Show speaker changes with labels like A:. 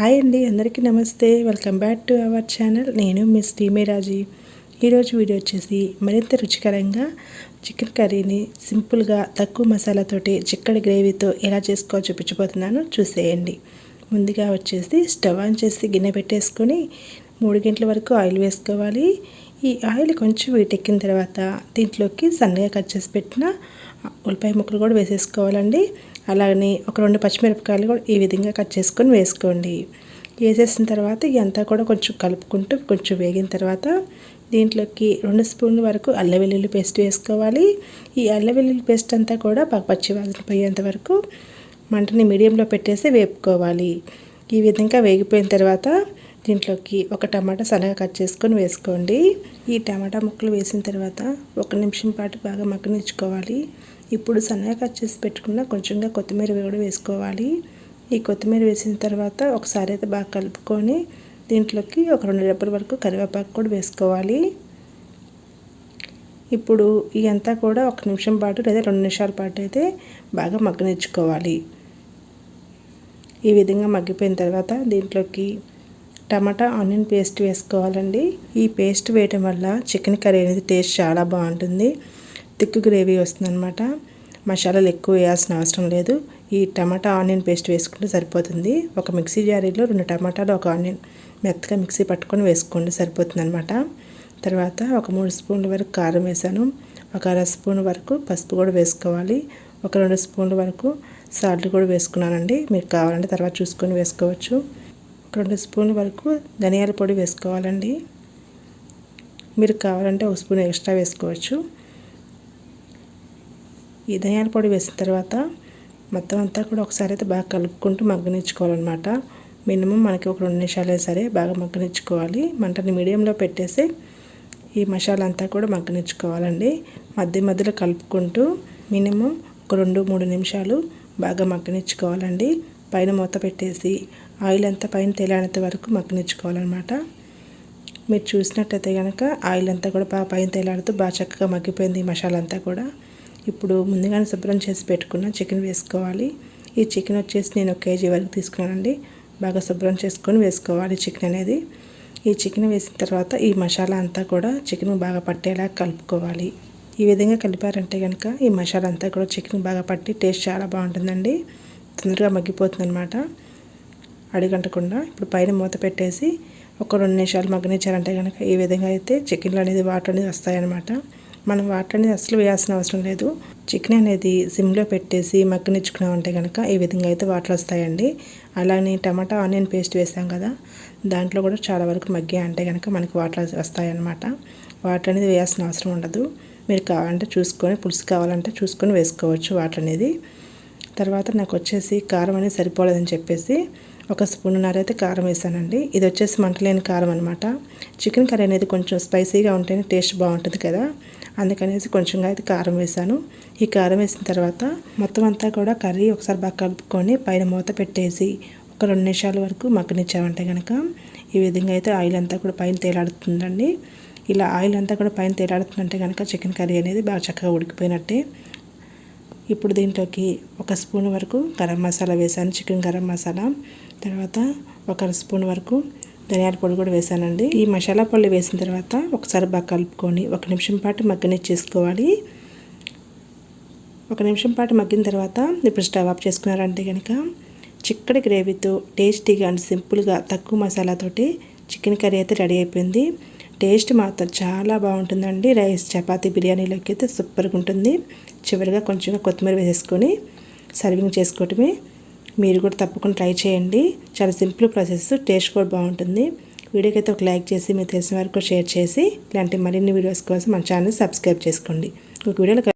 A: Hi అండి అందరికీ నమస్తే. Welcome back to our channel నేను మిస్ టీమేరాజీ ఈరోజు వీడియో వచ్చేసి మరింత రుచికరంగా చికెన్ కర్రీని సింపుల్గా తక్కువ మసాలాతోటి చిక్కడి గ్రేవీతో ఎలా చేసుకోవాలో చూపించబోతున్నాను. చూసేయండి. ముందుగా వచ్చేసి స్టవ్ ఆన్ చేసి గిన్నె పెట్టేసుకొని మూడు గంటల వరకు ఆయిల్ వేసుకోవాలి. ఈ ఆయిల్ కొంచెం వీటెక్కిన తర్వాత దీంట్లోకి సన్నగా కట్ చేసి పెట్టిన ఉల్లిపాయ ముక్కలు కూడా వేసేసుకోవాలండి. అలానే ఒక రెండు పచ్చిమిరపకాయలు కూడా ఈ విధంగా కట్ చేసుకొని వేసుకోండి. వేసేసిన తర్వాత ఇదంతా కూడా కొంచెం కలుపుకుంటూ కొంచెం వేగిన తర్వాత దీంట్లోకి రెండు స్పూన్ల వరకు అల్ల వెల్లుల్లి పేస్ట్ వేసుకోవాలి. ఈ అల్ల వెల్లుల్లి పేస్ట్ అంతా కూడా పచ్చి వాసన పోయేంత వరకు మంటని మీడియంలో పెట్టేసి వేపుకోవాలి. ఈ విధంగా వేగిపోయిన తర్వాత దీంట్లోకి ఒక టమాటా సన్నగా కట్ చేసుకొని వేసుకోండి. ఈ టమాటా ముక్కలు వేసిన తర్వాత ఒక నిమిషం పాటు బాగా మగ్గనిచ్చుకోవాలి. ఇప్పుడు సన్నగా కట్ చేసి పెట్టుకున్న కొంచెంగా కొత్తిమీర కూడా వేసుకోవాలి. ఈ కొత్తిమీర వేసిన తర్వాత ఒకసారి అయితే బాగా కలుపుకొని దీంట్లోకి ఒక రెండు రెప్పల వరకు కరివేపాకు కూడా వేసుకోవాలి. ఇప్పుడు ఇదంతా కూడా ఒక నిమిషం పాటు లేదా రెండు నిమిషాల పాటు అయితే బాగా మగ్గనిచ్చుకోవాలి. ఈ విధంగా మగ్గిపోయిన తర్వాత దీంట్లోకి టమాటా ఆనియన్ పేస్ట్ వేసుకోవాలండి. ఈ పేస్ట్ వేయటం వల్ల చికెన్ కర్రీ అనేది టేస్ట్ చాలా బాగుంటుంది. థిక్ గ్రేవీ వస్తుందన్నమాట. మసాలాలు ఎక్కువ వేయాల్సిన అవసరం లేదు. ఈ టమాటా ఆనియన్ పేస్ట్ వేసుకుంటే సరిపోతుంది. ఒక మిక్సీ జారీలో రెండు టమాటాలు ఒక ఆనియన్ మెత్తగా మిక్సీ పట్టుకొని వేసుకోండి సరిపోతుంది అనమాట తర్వాత ఒక మూడు స్పూన్ల వరకు కారం వేసాను. ఒక అర స్పూన్ వరకు పసుపు కూడా వేసుకోవాలి. ఒక రెండు స్పూన్ల వరకు సాల్ట్ కూడా వేసుకున్నానండి. మీకు కావాలంటే తర్వాత చూసుకొని వేసుకోవచ్చు. రెండు స్పూన్ల వరకు ధనియాల పొడి వేసుకోవాలండి. మీరు కావాలంటే ఒక స్పూన్ ఎక్స్ట్రా వేసుకోవచ్చు. ఈ ధనియాల పొడి వేసిన తర్వాత మొత్తం అంతా కూడా ఒకసారి అయితే బాగా కలుపుకుంటూ మగ్గనిచ్చుకోవాలన్నమాట. మినిమం మనకి ఒక రెండు నిమిషాలే సరే బాగా మగ్గనిచ్చుకోవాలి. మంటని మీడియంలో పెట్టేసి ఈ మసాలా అంతా కూడా మగ్గనిచ్చుకోవాలండి. మధ్య మధ్యలో కలుపుకుంటూ మినిమం ఒక రెండు మూడు నిమిషాలు బాగా మగ్గనిచ్చుకోవాలండి. పైన మూత పెట్టేసి ఆయిల్ అంతా పైన తేలేంత వరకు మగ్గనిచ్చుకోవాలన్నమాట. మీరు చూసినట్టయితే కనుక ఆయిల్ అంతా కూడా బాగా పైన తేలాడుతూ బాగా చక్కగా మగ్గిపోయింది ఈ మసాలా అంతా కూడా. ఇప్పుడు ముందుగానే శుభ్రం చేసి పెట్టుకున్న చికెన్ వేసుకోవాలి. ఈ చికెన్ వచ్చేసి నేను ఒక కేజీ వరకు తీసుకున్నానండి. బాగా శుభ్రం చేసుకొని వేసుకోవాలి చికెన్ అనేది. ఈ చికెన్ వేసిన తర్వాత ఈ మసాలా అంతా కూడా చికెన్ బాగా పట్టేలా కలుపుకోవాలి. ఈ విధంగా కలిపారంటే కనుక ఈ మసాలా అంతా కూడా చికెన్ బాగా పట్టి టేస్ట్ చాలా బాగుంటుందండి. తొందరగా మగ్గిపోతుంది అనమాట అడిగంటకుండా ఇప్పుడు పైన మూత పెట్టేసి ఒక రెండు నిమిషాలు మగ్గనిచ్చారంటే కనుక ఈ విధంగా అయితే చికెన్లో అనేది వాటర్ అనేది వస్తాయన్నమాట. మనం వాటర్ అనేది అసలు వేయాల్సిన అవసరం లేదు. చికెన్ అనేది సిమ్లో పెట్టేసి మగ్గనిచ్చుకున్నామంటే కనుక ఈ విధంగా అయితే వాటర్ వస్తాయండి. అలానే టమాటా ఆనియన్ పేస్ట్ వేసాం కదా దాంట్లో కూడా చాలా వరకు మగ్గా అంటే కనుక మనకి వాటర్ వస్తాయన్నమాట. వాటర్ అనేది వేయాల్సిన అవసరం ఉండదు. మీరు కావాలంటే చూసుకొని పులుసు కావాలంటే చూసుకొని వేసుకోవచ్చు వాటర్ అనేది. తర్వాత నాకు వచ్చేసి కారం అనేది సరిపోలేదని చెప్పేసి ఒక స్పూన్నర అయితే కారం వేసానండి. ఇది వచ్చేసి మంటలేని కారం అనమాట చికెన్ కర్రీ అనేది కొంచెం స్పైసీగా ఉంటేనే టేస్ట్ బాగుంటుంది కదా. అందుకనేసి కొంచెంగా అయితే కారం వేసాను. ఈ కారం వేసిన తర్వాత మొత్తం అంతా కూడా కర్రీ ఒకసారి బాగా కలుపుకొని పైన మూత పెట్టేసి ఒక రెండు నిమిషాల వరకు మగ్గనిచ్చామంటే కనుక ఈ విధంగా అయితే ఆయిల్ అంతా కూడా పైన తేలాడుతుందండి. ఇలా ఆయిల్ అంతా కూడా పైన తేలాడుతుందంటే కనుక చికెన్ కర్రీ అనేది బాగా చక్కగా ఉడికిపోయినట్టే. ఇప్పుడు దీంట్లోకి ఒక స్పూన్ వరకు గరం మసాలా వేసాను చికెన్ గరం మసాలా. తర్వాత ఒక స్పూన్ వరకు ధనియాల పొడి కూడా వేసానండి. ఈ మసాలా పొడి వేసిన తర్వాత ఒకసారి బాగా కలుపుకొని ఒక నిమిషం పాటు మగ్గనిచ్చేసుకోవాలి. ఒక నిమిషం పాటు మగ్గిన తర్వాత ఇప్పుడు స్టవ్ ఆఫ్ చేసుకున్నారంటే కనుక చిక్కడి గ్రేవీతో టేస్టీగా అండ్ సింపుల్గా తక్కువ మసాలాతోటి చికెన్ కర్రీ అయితే రెడీ అయిపోయింది. టేస్ట్ మాత్రం చాలా బాగుంటుందండి. రైస్ చపాతీ బిర్యానీలోకి అయితే సూపర్గా ఉంటుంది. చివరిగా కొంచెం కొత్తిమీర వేసేసుకొని సర్వింగ్ చేసుకోవటమే. మీరు కూడా తప్పకుండా ట్రై చేయండి. చాలా సింపుల్ ప్రాసెస్ టేస్ట్ కూడా బాగుంటుంది. వీడియోకైతే ఒక లైక్ చేసి మీకు తెలిసిన వరకు షేర్ చేసి ఇలాంటి మరిన్ని వీడియోస్ కోసం మన ఛానల్ సబ్స్క్రైబ్ చేసుకోండి. ఒక వీడియోలో